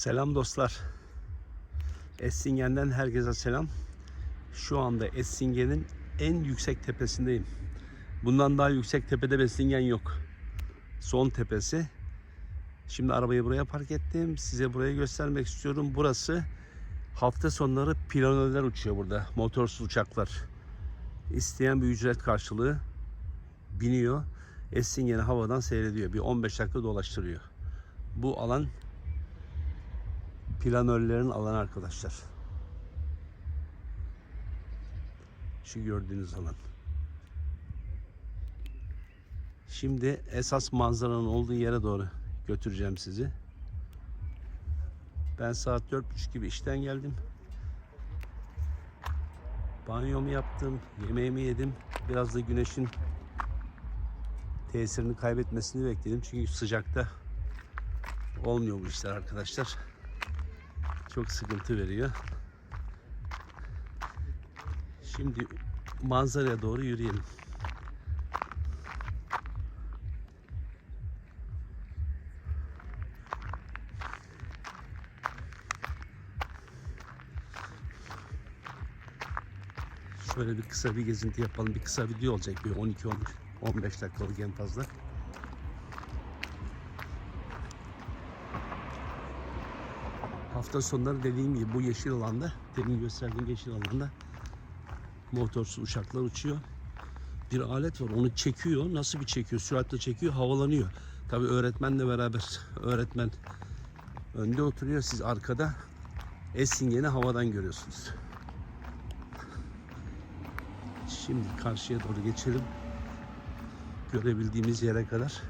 Selam dostlar. Essingen'den herkese selam. Şu anda Essingen'in en yüksek tepesindeyim. Bundan daha yüksek tepede Bessingen yok. Son tepesi. Şimdi arabayı buraya park ettim. Size burayı göstermek istiyorum. Burası hafta sonları planörler uçuyor burada. Motorsuz uçaklar. İsteyen bir ücret karşılığı biniyor. Essingen'i havadan seyrediyor. Bir 15 dakika dolaştırıyor. Bu alan planörlerin alanı arkadaşlar. Şu gördüğünüz alan. Şimdi esas manzaranın olduğu yere doğru götüreceğim sizi. Ben saat 4.30 gibi işten geldim. Banyomu yaptım, yemeğimi yedim. Biraz da güneşin tesirini kaybetmesini bekledim. Çünkü sıcakta olmuyor bu işler arkadaşlar. Çok sıkıntı veriyor. Şimdi manzaraya doğru yürüyelim. Şöyle bir kısa bir gezinti yapalım. Bir kısa video olacak. Bir 12 13 15 dakikalık en fazla. Hafta sonları dediğim gibi bu yeşil alanda, demin gösterdiğim yeşil alanda motorsuz uçaklar uçuyor. Bir alet var onu çekiyor. Nasıl bir çekiyor? Süratle çekiyor, havalanıyor. Tabi öğretmenle beraber. Öğretmen önde oturuyor, siz arkada Essingen'i havadan görüyorsunuz. Şimdi karşıya doğru geçelim. Görebildiğimiz yere kadar.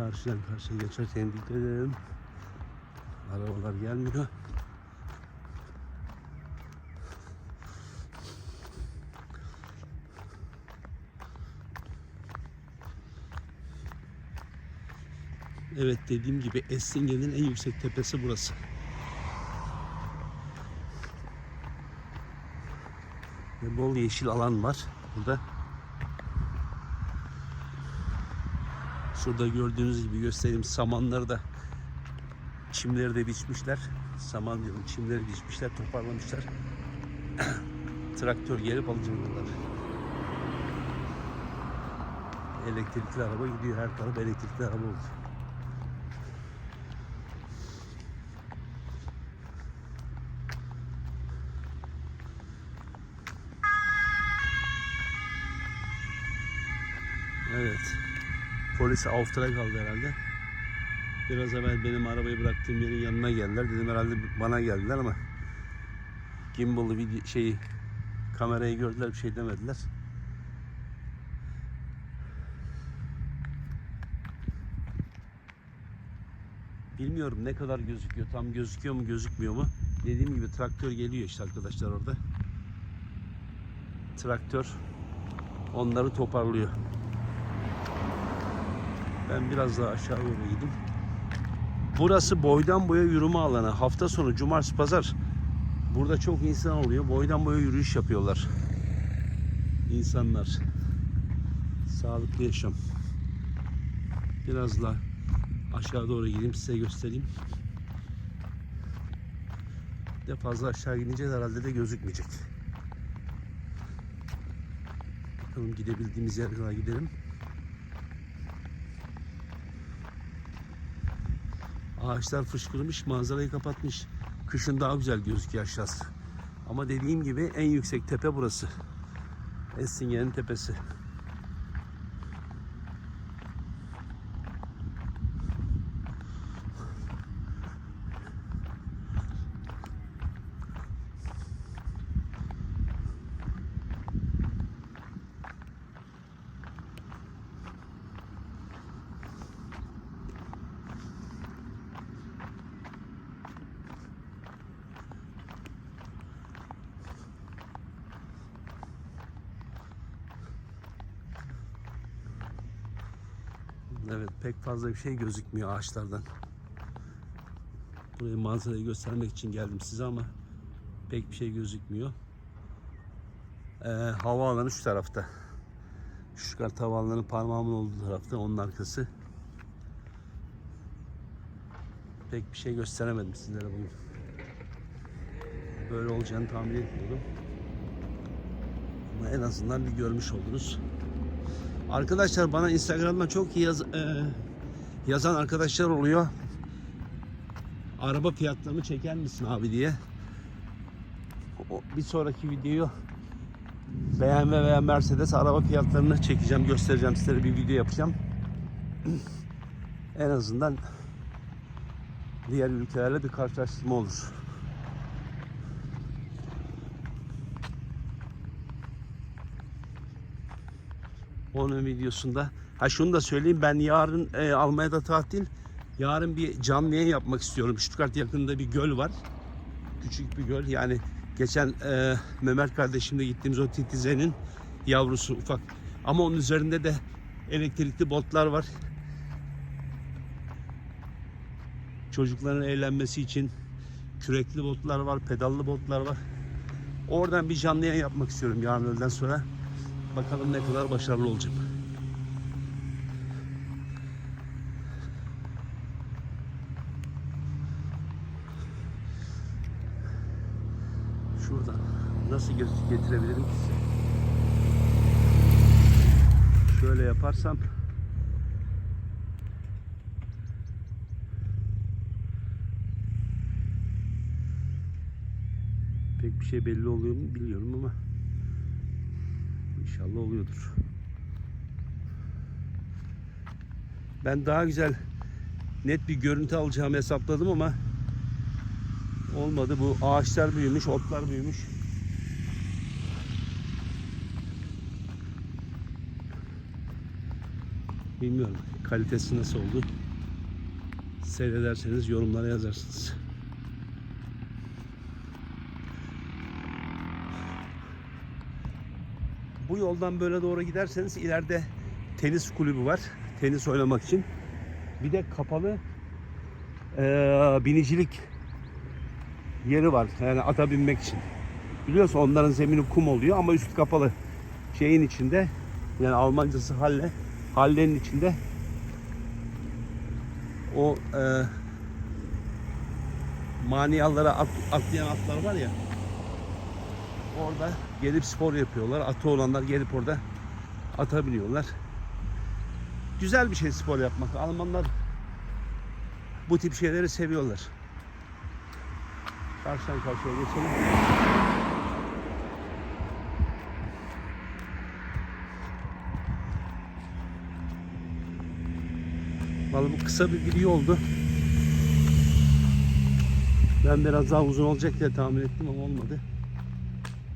Karşıdan karşıya geçerken dikkat edelim. Arabalar gelmiyor. Evet dediğim gibi Essingen'in en yüksek tepesi burası. Ve bol yeşil alan var burada. Şurada gördüğünüz gibi göstereyim samanları da çimleri de biçmişler. Saman diyorum çimleri biçmişler, toparlamışlar. Traktör gelip alacak bunları. Elektrikli araba gidiyor. Her taraf elektrikli araba oldu. Evet. Polis after'a kaldı herhalde. Biraz evvel benim arabayı bıraktığım yerin yanına geldiler. Dedim herhalde bana geldiler ama gimbal'ı video şeyi kamerayı gördüler bir şey demediler. Bilmiyorum ne kadar gözüküyor. Tam gözüküyor mu gözükmüyor mu? Dediğim gibi traktör geliyor işte arkadaşlar orada. Traktör onları toparlıyor. Ben biraz daha aşağı doğru gideyim. Burası boydan boya yürüme alanı. Hafta sonu cumartesi pazar burada çok insan oluyor. Boydan boya yürüyüş yapıyorlar. İnsanlar. Sağlıklı yaşam. Biraz daha aşağı doğru gideyim size göstereyim. De fazla aşağı gidince herhalde de gözükmeyecek. Bakalım gidebildiğimiz kadar gidelim. Ağaçlar fışkırmış, manzarayı kapatmış. Kışın daha güzel gözüküyor aşağısı. Ama dediğim gibi en yüksek tepe burası. Essingen'in tepesi. Evet pek fazla bir şey gözükmüyor ağaçlardan. Burayı manzarayı göstermek için geldim size ama pek bir şey gözükmüyor. Ee, havaalanı şu tarafta. Şu kart havaalanı parmağımın olduğu tarafta onun arkası. pek bir şey gösteremedim sizlere bugün. Böyle olacağını tahmin etmiyordum. Ama en azından bir görmüş oldunuz. Arkadaşlar bana Instagram'dan çok yaz, e, yazan arkadaşlar oluyor. Araba fiyatlarını çeker misin abi diye. O, bir sonraki videoyu BMW veya Mercedes araba fiyatlarını çekeceğim, göstereceğim sizlere bir video yapacağım. en azından diğer ülkelerle bir karşılaştırma olur. Onun videosunda. Ha şunu da söyleyeyim ben yarın e, Almanya'da tatil. Yarın bir canlı yayın yapmak istiyorum. Stuttgart yakınında bir göl var. Küçük bir göl. Yani geçen e, Mehmet kardeşimle gittiğimiz o titizenin yavrusu ufak. Ama onun üzerinde de elektrikli botlar var. Çocukların eğlenmesi için kürekli botlar var, pedallı botlar var. Oradan bir canlı yayın yapmak istiyorum yarın öğleden sonra. Bakalım ne kadar başarılı olacağım. Şuradan nasıl get- getirebilirim ki size? Şöyle yaparsam pek bir şey belli oluyor mu bilmiyorum ama İnşallah oluyordur. Ben daha güzel net bir görüntü alacağımı hesapladım ama olmadı. Bu ağaçlar büyümüş, otlar büyümüş. Bilmiyorum kalitesi nasıl oldu. Seyrederseniz yorumlara yazarsınız. Bu yoldan böyle doğru giderseniz ileride tenis kulübü var. Tenis oynamak için. Bir de kapalı eee, binicilik yeri var. Yani ata binmek için. Biliyorsun onların zemini kum oluyor ama üstü kapalı. Şeyin içinde yani Almancası halle. Hallenin içinde o eee maniyalara at, atlayan atlar var ya orada gelip spor yapıyorlar. Atı olanlar gelip orada ata biniyorlar. Güzel bir şey spor yapmak. Almanlar bu tip şeyleri seviyorlar. Karşıdan karşıya geçelim. Vallahi bu kısa bir video oldu. Ben biraz daha uzun olacak diye tahmin ettim ama olmadı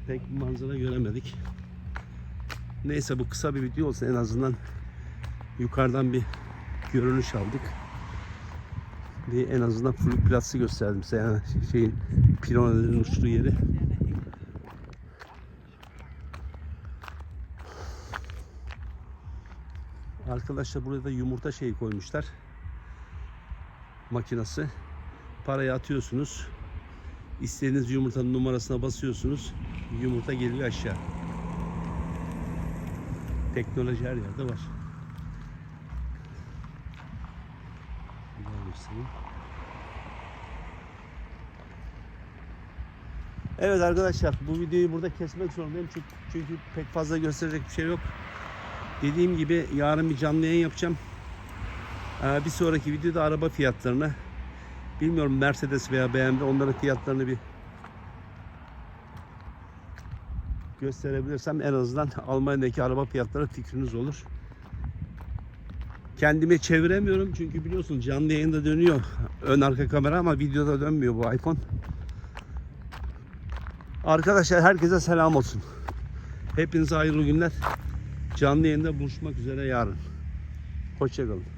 pek manzara göremedik. Neyse bu kısa bir video olsa en azından yukarıdan bir görünüş aldık. Bir en azından Flugplatz'ı gösterdim size yani şeyin pilonelerin uçtuğu yeri. Arkadaşlar buraya da yumurta şeyi koymuşlar. Makinası. Parayı atıyorsunuz. İstediğiniz yumurtanın numarasına basıyorsunuz. Yumurta geliyor aşağı. Teknoloji her yerde var. Evet arkadaşlar bu videoyu burada kesmek zorundayım çünkü, çünkü pek fazla gösterecek bir şey yok. Dediğim gibi yarın bir canlı yayın yapacağım. Ee, bir sonraki videoda araba fiyatlarını bilmiyorum Mercedes veya BMW onların fiyatlarını bir gösterebilirsem en azından Almanya'daki araba fiyatları fikriniz olur. Kendimi çeviremiyorum çünkü biliyorsun canlı yayında dönüyor ön arka kamera ama videoda dönmüyor bu iPhone. Arkadaşlar herkese selam olsun. Hepinize hayırlı günler. Canlı yayında buluşmak üzere yarın. Hoşçakalın.